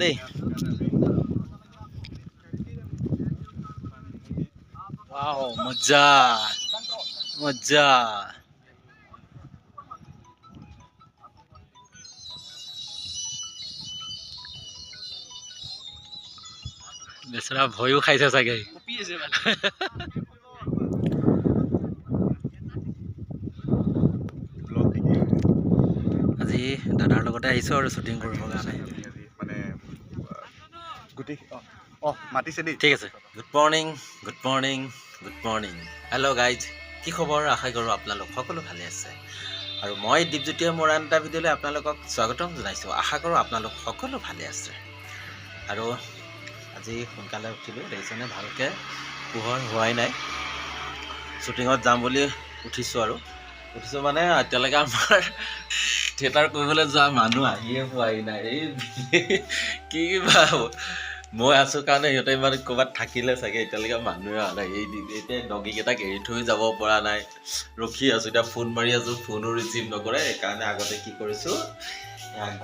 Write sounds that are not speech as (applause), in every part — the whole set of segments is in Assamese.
দেই মজা মজা বেচেৰা ভয়ো খাইছে চাগে আজি দাদাৰ লগতে আহিছোঁ আৰু শ্বুটিং কৰিবৰ কাৰণে মানে গোটেই মাতিছে দেই। ঠিক আছে। Good morning good morning good morning hello' guys কি খবৰ? আশা কৰোঁ আপোনালোক সকলো ভালে আছে। আৰু মই দীপজ্যোতিয়ে মোৰ আন এটা ভিডিঅ'লৈ আপোনালোকক স্বাগতম জনাইছোঁ। আশা কৰোঁ আপোনালোক সকলো ভালে আছে। আৰু আজি সোনকালে উঠিলোঁ। দেখিছেনে ভালকৈ পোহৰ হোৱাই নাই। শ্বুটিঙত যাম বুলি উঠিছোঁ আৰু। উঠিছোঁ মানে এতিয়ালৈকে আমাৰ থিয়েটাৰ কৰিবলৈ যোৱা মানুহ আহিয়ে পোৱাই নাই। এই কি বা মই আছোঁ কাৰণে সিহঁতে ইমান ক'ৰবাত থাকিলে চাগে এতিয়ালৈকে মানুহে অহা নাই এই এতিয়া ডগীকেইটাক এৰি থৈ যাব পৰা নাই। ৰখি আছোঁ এতিয়া ফোন মাৰি আছোঁ ফোনো ৰিচিভ নকৰে সেইকাৰণে আগতে কি কৰিছোঁ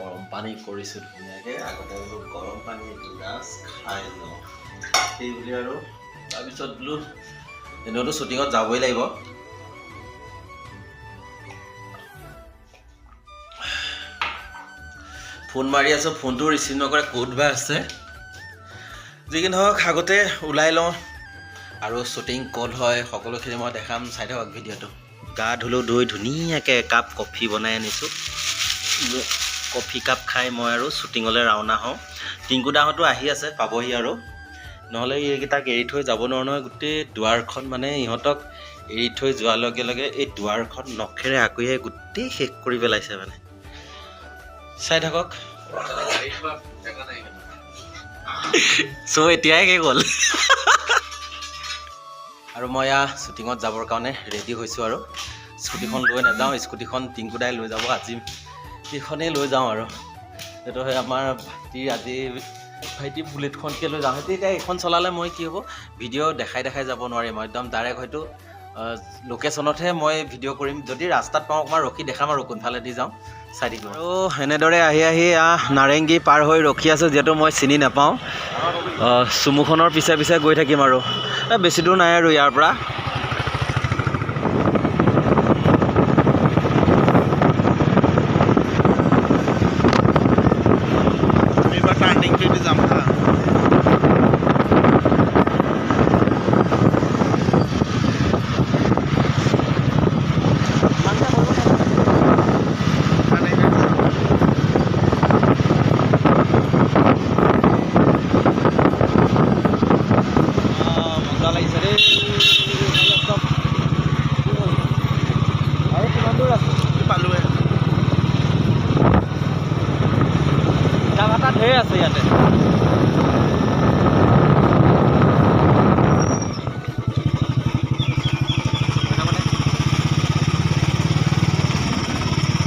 গৰম পানী কৰিছোঁ ধুনীয়াকৈ আগতে বোলো গৰম পানী এগিলাচ খাই লওঁ। সেই বুলি আৰু তাৰপিছত বোলো এনেওতো শ্বুটিঙত যাবই লাগিব। ফোন মাৰি আছোঁ ফোনটো ৰিচিভ নকৰে ক'ত বা আছে? যি কি নহওক আগতে ওলাই লওঁ আৰু শ্বুটিং ক'ত হয় সকলোখিনি মই দেখাম চাই থাকক ভিডিঅ'টো গা ধুলোঁ ধুই ধুনীয়াকৈ একাপ কফি বনাই আনিছোঁ কফি কাপ খাই মই আৰু শ্বুটিঙলৈ ৰাওনা হওঁ টিংকুদাহঁতো আহি আছে পাবহি আৰু নহ'লে এইকেইটাক এৰি থৈ যাব নোৱাৰো নহয় গোটেই দুৱাৰখন মানে ইহঁতক এৰি থৈ যোৱাৰ লগে লগে এই দুৱাৰখন নখেৰে আকুৰিয়াই গোটেই শেষ কৰি পেলাইছে মানে চাই থাকক চ' এতিয়াই শেষ হ'ল আৰু মই এয়া শ্বুটিঙত যাবৰ কাৰণে ৰেডি হৈছোঁ আৰু। স্কুটিখন লৈ নাযাওঁ স্কুটিখন টিংকুদাই লৈ যাব আজি সেইখনেই লৈ যাওঁ আৰু। সেইটো হয় আমাৰ ভাইটিৰ আজি ভাইটি বুলেটখনকৈ লৈ যাওঁ। সেইটো এতিয়া এইখন চলালে মই কি হ'ব? ভিডিঅ' দেখাই দেখাই যাব নোৱাৰিম। একদম ডাইৰেক্ট হয়তো লোকেশ্যনতহে মই ভিডিঅ' কৰিম। যদি ৰাস্তাত পাওঁ অকণমান ৰখি দেখাম আৰু কোনফালেদি যাওঁ। আৰু এনেদৰে আহি আহি নাৰেংগী পাৰ হৈ ৰখি আছোঁ যিহেতু মই চিনি নাপাওঁ। চুমুখনৰ পিছে পিছে গৈ থাকিম আৰু। বেছি দূৰ নাই আৰু ইয়াৰ পৰা আমি এবাৰ টাৰ্ণিংটোৱেদি যাম হা মজা লাগিছে দেই একদম আৰু কিমান দূৰ আছে পালোৱে ইটা ভাটা ঢেৰ আছে ইয়াতে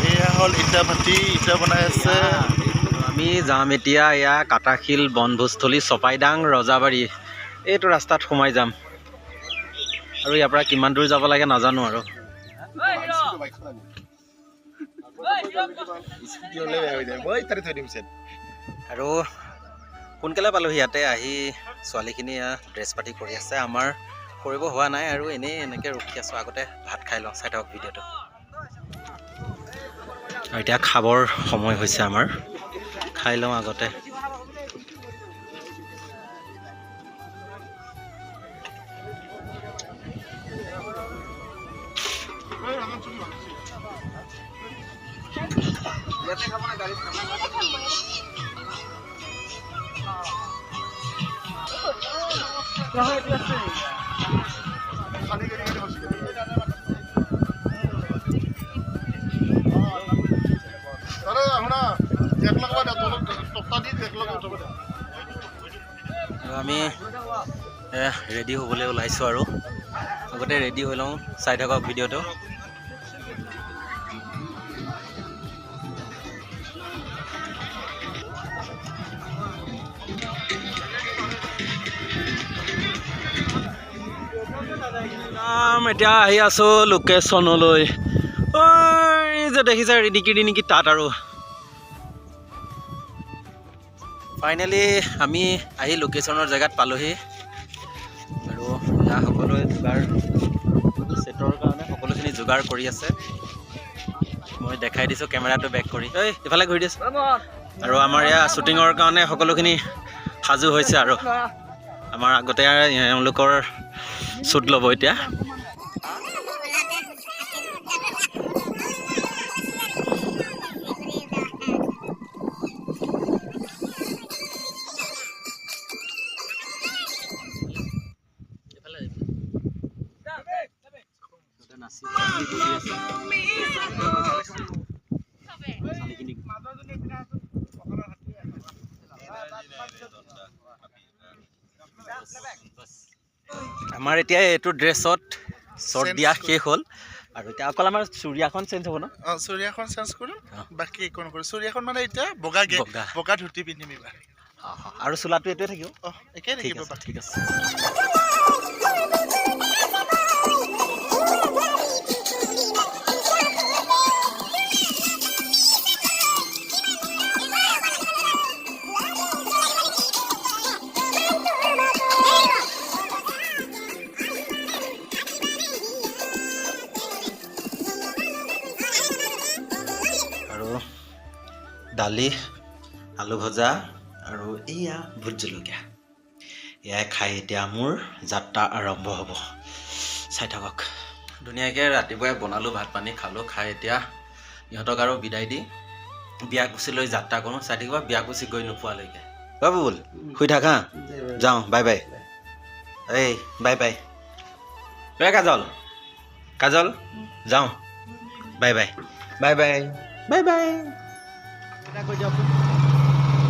এয়া হ'ল ইটা বনাই আছে? আমি যাম এতিয়া এয়া কাটাশিল বনভোজস্থলী চপাইদাং ৰজাবাৰী। এইটো ৰাস্তাত সোমাই যাম। আৰু ইয়াৰ পৰা কিমান দূৰ যাব লাগে নাজানো আৰু। আৰু সোনকালে পালোহি ইয়াতে আহি ছোৱালীখিনি ড্ৰেছ পাতি কৰি আছে। আমাৰ কৰিব হোৱা নাই আৰু এনেই এনেকৈ ৰখি আছোঁ। আগতে ভাত খাই লওঁ চাই থাকক ভিডিঅ'টো। আৰু এতিয়া খাবৰ সময় হৈছে আমাৰ। খাই লওঁ আগতে। আমি ৰেডি হ'বলৈ ওলাইছোঁ আৰু। আগতে ৰেডি হৈ লওঁ, চাই থাকক ভিডিঅ'টো। এতিয়া আহি আছোঁ লোকেশ্যনলৈ। যে দেখিছে ৰিডিকি নেকি তাত আৰু। ফাইনেলি আমি আহি লোকেশ্যনৰ জেগাত পালোহি। আৰু ইয়াৰ সকলোৱে যোগাৰ ছেটৰ কাৰণে সকলোখিনি যোগাৰ কৰি আছে। মই দেখাই দিছোঁ কেমেৰাটো বেক কৰি। ঐ ইফালে ঘূৰি দিছোঁ। আৰু আমাৰ ইয়াৰ শ্বুটিঙৰ কাৰণে সকলোখিনি সাজু হৈছে আৰু। আমাৰ আগতে এওঁলোকৰ শ্বুট ল'ব এতিয়া। আমাৰ এতিয়া এইটো ড্ৰেছত শ্বৰ্ট দিয়া শেষ হ'ল। আৰু এতিয়া অকল আমাৰ চুৰিয়াখন চেঞ্জ হ'ব ন? অঁ চুৰিয়াখন চেঞ্জ কৰিম। বাকী একো নকৰোঁ। চুৰিয়াখন মানে এতিয়া বগা বগা। বগা ধুতি পিন্ধিম এইবাৰ। আৰু চোলাটো এইটোৱে থাকিব? অঁ একেই থাকিব ঠিক আছে। দালি আলু ভজা আৰু এয়া ভোট জলকীয়া। এয়াই খাই এতিয়া মোৰ যাত্ৰা আৰম্ভ হ'ব। চাই থাকক। ধুনীয়াকৈ ৰাতিপুৱাই বনালোঁ ভাত পানী খালোঁ খাই এতিয়া ইহঁতক আৰু বিদায় দি বিয়াকুচিলৈ যাত্ৰা কৰোঁ। চাই থাকিব বিয়াকুচি গৈ নোপোৱালৈকে। অ' বুবুল শুই থাক। হা যাওঁ বাই বাই। এই বাই বাই। ঐ কাজল কাজল যাওঁ। Bye bye. Bye bye. Bye bye. কৰি দিয়ক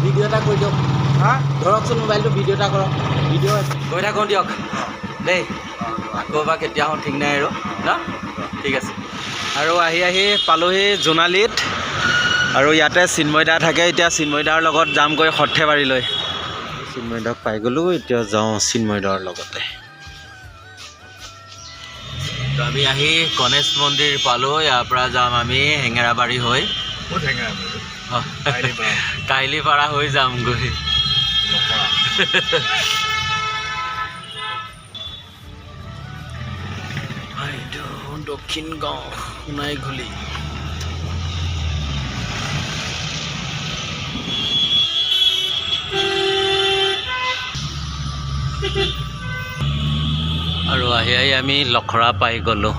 ভিডিঅ' এটা কৰি দিয়ক। হা? ধৰকচোন মোবাইলটো ভিডিঅ' এটা কৰক। ভিডিঅ' গৈ থাকোঁ দিয়ক। দেই আকৌ বা কেতিয়া হওঁ ঠিক নাই আৰু। ন? ঠিক আছে। আৰু আহি আহি পালোহি জোনালীত। আৰু ইয়াতে চিন্ময়দা থাকে। এতিয়া চিন্ময়দাৰ লগত যামগৈ সৰ্থেবাৰীলৈ চিন্ময়দাক পাই গ'লোঁ এতিয়া যাওঁ চিন্ময়দাৰ লগতে। তো আমি আহি গণেশ মন্দিৰ পালোঁ। ইয়াৰ পৰা যাম আমি হেঙেৰাবাৰী হৈ। ক'ত হেঙা কাহিলীপাৰা হৈ যামগৈ। এইটো দক্ষিণ গাঁও সোণাইঘুলি আৰু আহি আহি আমি লখৰা পাই গ'লোঁ।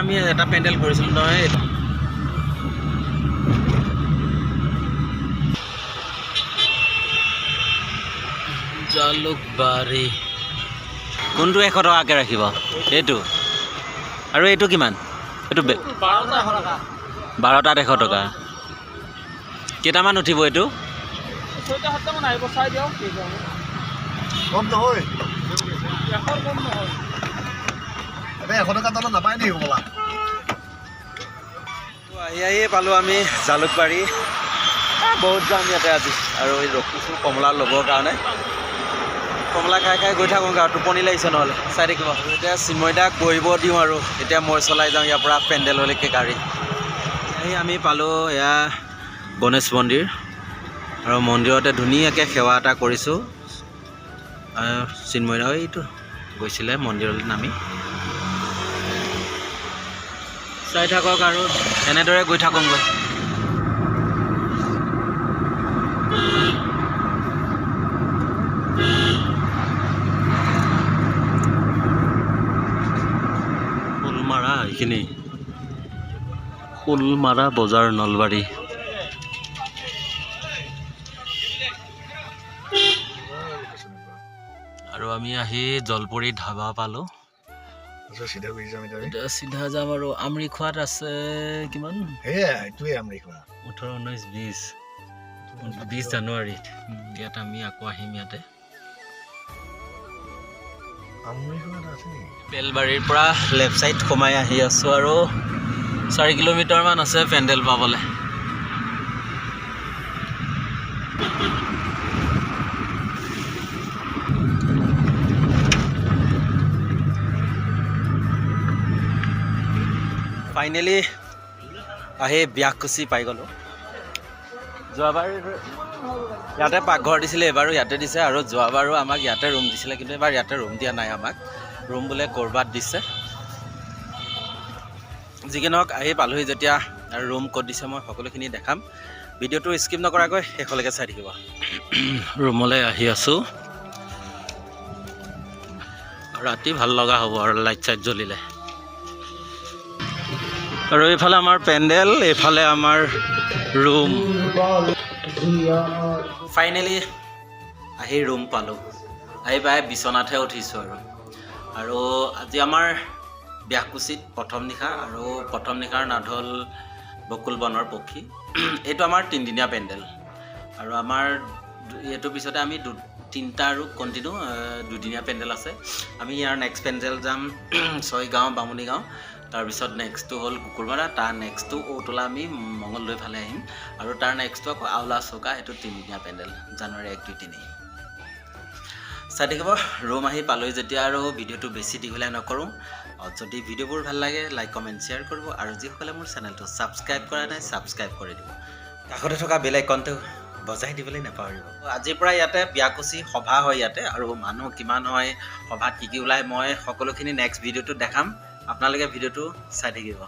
আমি এটা পেণ্ডেল কৰিছিলোঁ নহয় এইটো জালুকবাৰী কোনটো এশ টকাকৈ ৰাখিব? এইটো। আৰু এইটো কিমান? এইটো বাৰটাত এশ টকা। কেইটামান উঠিব এইটো? কম নহয়। আহি আহিয়ে পালোঁ আমি জালুকবাৰী। বহুত যাম ইয়াতে আজি। আৰু এই ৰখিছোঁ কমলা ল'বৰ কাৰণে। কমলা খাই খাই গৈ থাকোঁ আৰু টোপনি লাগিছে নহ'লে। চাই থাকিব। এতিয়া চিন্ময়দাক বহিব দিওঁ আৰু। এতিয়া মই চলাই যাওঁ ইয়াৰ পৰা পেণ্ডেললৈকে গাড়ী। আহি আমি পালোঁ এয়া গণেশ মন্দিৰ। আৰু মন্দিৰতে ধুনীয়াকৈ সেৱা এটা কৰিছোঁ। আৰু চিন্ময়দা এইটো গৈছিলে মন্দিৰলৈ নামি। চাই থাকক আৰু এনেদৰে গৈ থাকোঁগৈ। ফুলমাৰা এইখিনি। ফুলমাৰা বজাৰ নলবাৰী। আৰু আমি আহি জলপৰি ধাবা পালোঁ। চিধা যাম আৰু আমৰিখোৱাত আছে কিমান? সেয়া এইটোৱে খোৱা। ওঠৰ ঊনৈছ বিছ বিছ জানুৱাৰীত ইয়াত আমি আকৌ আহিম ইয়াতে। আমৰি বেলবাৰীৰ পৰা লেফ্ট ছাইড সোমাই আহি আছোঁ আৰু। চাৰি কিলোমিটাৰমান আছে পেণ্ডেল পাবলৈ। ফাইনেলি আহি ব্যাকুচি পাই গ'লোঁ। যোৱাবাৰ ইয়াতে পাকঘৰ দিছিলে এইবাৰো ইয়াতে দিছে আৰু যোৱাবাৰো আমাক ইয়াতে ৰুম দিছিলে কিন্তু এবাৰ ইয়াতে ৰুম দিয়া নাই আমাক। ৰুম বোলে ক'ৰবাত দিছে। যি কি নহওক আহি পালোহি যেতিয়া আৰু ৰুম ক'ত দিছে মই সকলোখিনি দেখাম। ভিডিঅ'টো স্কিপ নকৰাকৈ শেষলৈকে চাই থাকিব। ৰুমলৈ আহি আছোঁ। ৰাতি ভাল লগা হ'ব আৰু লাইট চাইট জ্বলিলে। আৰু এইফালে আমাৰ পেণ্ডেল এইফালে আমাৰ ৰুম ফাইনেলি আহি ৰুম পালোঁ। আহি পাই বিচনাতহে উঠিছোঁ আৰু। আৰু আজি আমাৰ ব্যাকুচিত প্ৰথম নিশা আৰু প্ৰথম নিশাৰ নাট হ'ল বকুল বনৰ পক্ষী। (clears throat) এইটো আমাৰ তিনিদিনীয়া পেণ্ডেল। আৰু আমাৰ এইটোৰ পিছতে আমি দু তিনিটা আৰু কণ্টিনিউ দুদিনীয়া পেণ্ডেল আছে। আমি ইয়াৰ নেক্সট পেণ্ডেল যাম। (clears throat) ছয়গাঁও বামুণী গাঁও তাৰপিছত নেক্সটটো হ'ল কুকুৰমাৰা তাৰ নেক্সটটো ঔতলা আমি মঙলদৈ ফালে আহিম। আৰু তাৰ নেক্সটটো আকৌ আউলা চৌকা সেইটো তিনিদিনীয়া পেণ্ডেল জানুৱাৰী এক দুই তিনি। চাই থাকিব ৰুম আহি পালৈ যেতিয়া আৰু ভিডিঅ'টো বেছি দীঘলীয়া নকৰোঁ যদি ভিডিঅ'বোৰ ভাল লাগে লাইক কমেণ্ট শ্বেয়াৰ কৰিব আৰু যিসকলে মোৰ চেনেলটো ছাবস্ক্ৰাইব কৰা নাই ছাবস্ক্ৰাইব কৰি দিব। কাষতে থকা বেল আইকনটো বজাই দিবলৈ নাপাহৰিব। আজিৰ পৰা ইয়াতে ব্যাকুচি সভা হয় ইয়াতে আৰু মানুহ কিমান হয় সভাত কি কি ওলায় মই সকলোখিনি নেক্সট ভিডিঅ'টোত দেখাম। আপোনালোকে ভিডিঅ'টো চাই থাকিব